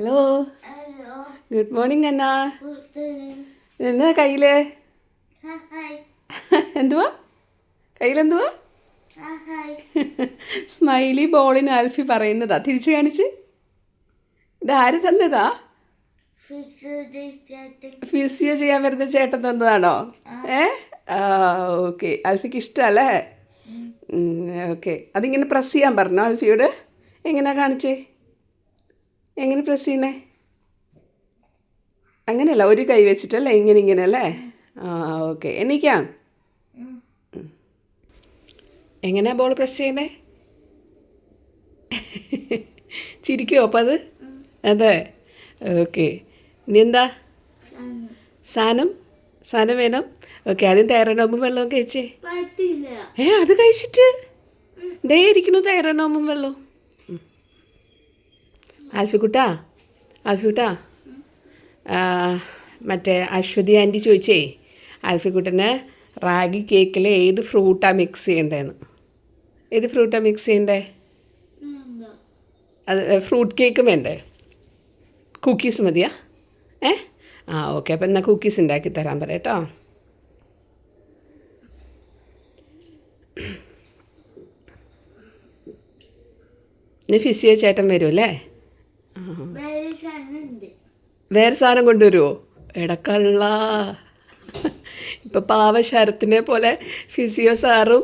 Hello good morning അന്ന എന്നാ കയ്യിൽ? എന്തുവാ? കയ്യിലെന്തുവാ? സ്മൈലി ബോളിന് ആൽഫി പറയുന്നതാ. തിരിച്ചു കാണിച്ച്. ഇതാര് തന്നതാ? ഫിസിയോ ചെയ്യാൻ വരുന്ന ചേട്ടൻ തന്നതാണോ? ഏ? ഓക്കെ. ആൽഫിക്ക് ഇഷ്ടമല്ലേ ഓക്കെ. അതിങ്ങനെ പ്രസ് ചെയ്യാൻ പറഞ്ഞോ ആൽഫിയോട് എങ്ങനെയാ കാണിച്ചേ? എങ്ങനെ പ്രസ് ചെയ്യണേ അങ്ങനെയല്ല ഒരു കൈ വെച്ചിട്ടല്ലേ ഇങ്ങനെ ഇങ്ങനെ അല്ലേ? ആ ഓക്കെ. എണീക്കാം? എങ്ങനെയാ ബോൾ പ്രസ് ചെയ്യണേ ചിരിക്കുമോ അപ്പം അത്? അതെ. ഓക്കെ. ഇനി എന്താ? സാധനം സാധനം വേണം? ഓക്കെ ആദ്യം തയ്യാറെണ്ണോമ്പും വെള്ളവും കഴിച്ചേ. ഏ അത് കഴിച്ചിട്ട്? ദേ ഇരിക്കണു തയ്യാറെണ്ണോമ്പും വെള്ളവും. ആൽഫിക്കുട്ടാ? ആൽഫിക്കുട്ടാ? മറ്റേ അശ്വതി ആന്റി ചോദിച്ചേ ആൽഫിക്കുട്ടന് റാഗി കേക്കിൽ ഏത് ഫ്രൂട്ടാണ് മിക്സ് ചെയ്യേണ്ടതെന്ന് ഏത് ഫ്രൂട്ടാണ് മിക്സ് ചെയ്യേണ്ടേ? അത് ഫ്രൂട്ട് കേക്ക് വേണ്ടേ? കുക്കീസ് മതിയാ? ഏ? ആ ഓക്കെ അപ്പം എന്നാൽ കുക്കീസ് ഉണ്ടാക്കി തരാൻ പറയാം കേട്ടോ. ഇനി ഫിസിയോ ചേട്ടൻ വരുമല്ലേ വേറെ സാധനം കൊണ്ടുവരുമോ ഇടക്കള്ള ഇപ്പം പാവ ശരത്തിനെ പോലെ ഫിസിയോ സാറും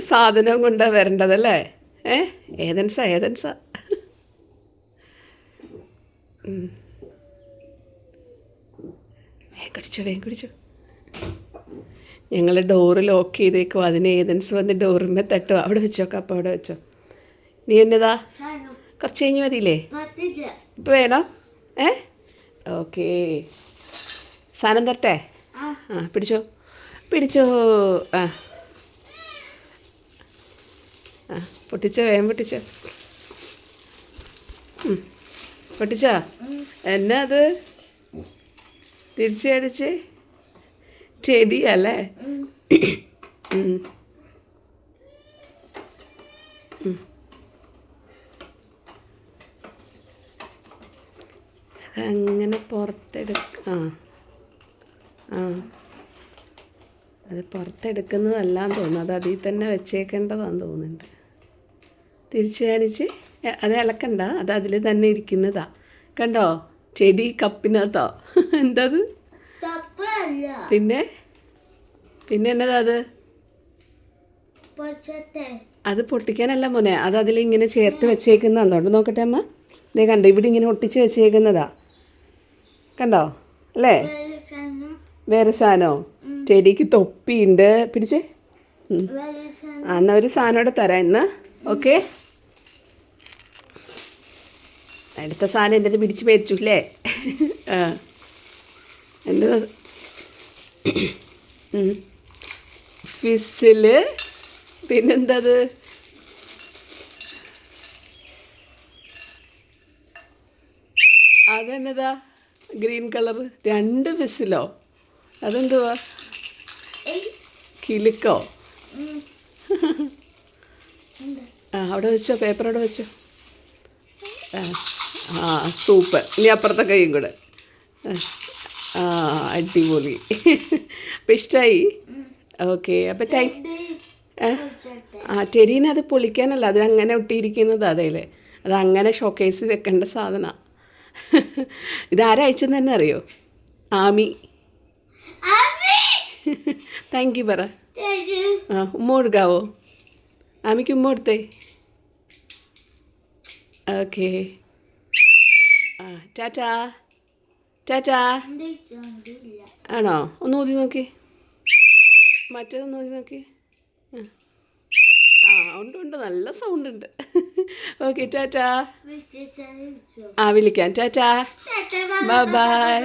സാധനവും കൊണ്ടാണ് വരേണ്ടതല്ലേ? ഏ? ഏതൻസാ ഏതൻസാ? വേഗടിച്ചോ വേഗം കടിച്ചോ വേഗം കടിച്ചോ. ഞങ്ങൾ ഡോറ് ലോക്ക് ചെയ്തേക്കും. അതിന് ഏതൻസ് വന്ന് ഡോറിന്മേ തട്ടോ. അവിടെ വെച്ചോക്കാം അപ്പോൾ അവിടെ വെച്ചോ. നീ എന്നതാ? കുറച്ച് കഴിഞ്ഞ് മതിയില്ലേ? ഇപ്പം വേണോ? ഏ? ഓക്കേ. സാധനം തരട്ടെ? ആ. പിടിച്ചോ. പിടിച്ചോ. ആ. ആ പൊട്ടിച്ചോ വേഗം പൊട്ടിച്ചോ. പൊട്ടിച്ചോ? എന്നാ അത്? തിരിച്ചു അടിച്ച് ചെടി അല്ലേ ഉം. ഉം. അതങ്ങനെ പുറത്തെടുക്ക ആ ആ. അത് പുറത്തെടുക്കുന്നതല്ലാന്ന് തോന്നുന്നു. അത് അതിൽ തന്നെ വെച്ചേക്കേണ്ടതാന്ന് തോന്നുന്നുണ്ട്. തിരിച്ചു കാണിച്ച് അത് ഇളക്കണ്ട അത് അതിൽ തന്നെ ഇരിക്കുന്നതാ. കണ്ടോ? ചെടി കപ്പിനകത്തോ? എന്തത്? പിന്നെ? പിന്നെ എന്നതാ അത്? അത് പൊട്ടിക്കാനല്ല മോനെ. അത് അതിലിങ്ങനെ ചേർത്ത് വെച്ചേക്കുന്നതാണ് നോക്കട്ടെ അമ്മ. ഇതേ കണ്ടോ ഇവിടെ ഇങ്ങനെ ഒട്ടിച്ച് വെച്ചേക്കുന്നതാ. കണ്ടോ? അല്ലേ? വേറെ സാധനമോ ചെടിക്ക് തൊപ്പിയുണ്ട്. പിടിച്ചേ. ആ എന്നാൽ ഒരു സാധനം കൂടെ തരാം ഇന്ന്. ഓക്കെ? അടുത്ത സാധനം എന്റെ പിടിച്ച് മേടിച്ചു അല്ലേ? ആ. എന്റെ ഫിസിൽ പിന്നെന്തത്? അതെന്നതാ? ഗ്രീൻ കളർ രണ്ട് വിസിലോ? അതെന്തുവാ? കിലുക്കോ? ആ അവിടെ വെച്ചോ പേപ്പർ അവിടെ വെച്ചോ. ആ സൂപ്പർ. ഇനി അപ്പുറത്തെ കൈയും കൂടെ. ആ അടിപൊളി. അപ്പം ഇഷ്ടമായി ഓക്കെ അപ്പം തൈ ആ ടെരീനത് പൊളിക്കാനല്ല അത് അങ്ങനെ ഒട്ടിയിരിക്കുന്നത് അതേലെ. അത് അങ്ങനെ ഷോക്കേസ് വെക്കേണ്ട സാധനമാണ് ഇതാരാ അയച്ചെന്ന് തന്നെ അറിയോ? ആമി. താങ്ക് യു പറ. ആ ഉമ്മ കൊടുക്കാവോ? ആമിക്ക് ഉമ്മ കൊടുത്തേ. ഓക്കെ ആ ടാറ്റാ. ടാറ്റാ. ആണോ? ഒന്ന് ഊതി നോക്കി. മറ്റേതൊന്ന് ഊതി നോക്കി. ആ. ആ ഉണ്ട് ഉണ്ട്. നല്ല സൗണ്ട് ഉണ്ട്. ഓക്കെ ടാറ്റാ ആ വിളിക്കാം. Tata bye bye.